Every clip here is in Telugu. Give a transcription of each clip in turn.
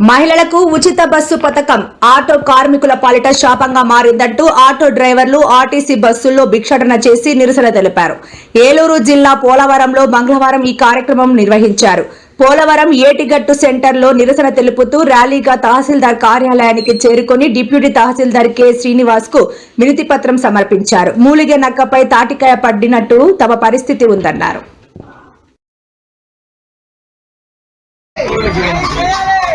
మహిళలకు ఉచిత బస్సు పథకం. ఆటో కార్మికుల పాలిట శాపంగా మారిందంటూ ఆటో డ్రైవర్లు ఆర్టీసీ బస్సుల్లో భిక్షాటన చేసి నిరసన తెలిపారు. ఏలూరు జిల్లా పోలవరంలో మంగళవారం ఈ కార్యక్రమం నిర్వహించారు. పోలవరం ఏటిగట్టు సెంటర్లో నిరసన తెలుపుతూ ర్యాలీగా తహసీల్దార్ కార్యాలయానికి చేరుకుని డిప్యూటీ తహసీల్దార్ కె. శ్రీనివాస్కు వినతి పత్రం సమర్పించారు. మూలిగే నక్కపై తాటికాయ పడినట్టు తమ పరిస్థితి ఉందన్నారు.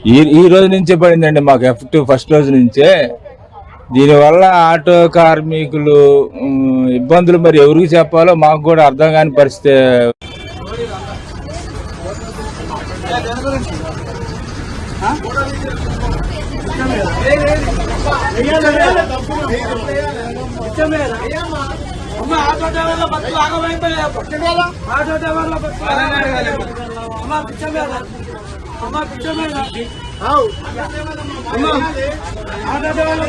ఈ ఈ రోజు నుంచే పడిందండి మాకు ఎఫెక్టివ్ ఫస్ట్ రోజు నుంచే. దీనివల్ల ఆటో కార్మికులు ఇబ్బందులు మరి ఎవరికి చెప్పాలో మాకు కూడా అర్థం కాని పరిస్థితి. అమ్మ ఆటో డ్రైవర్ల బతులు ఆగమైపోయాయి ఆటో డ్రైవర్ల బతులు అమ్మ పిచ్చ మీద. అమ్మ పిచ్చ మీద. అమ్మ ఆటో డ్రైవర్ల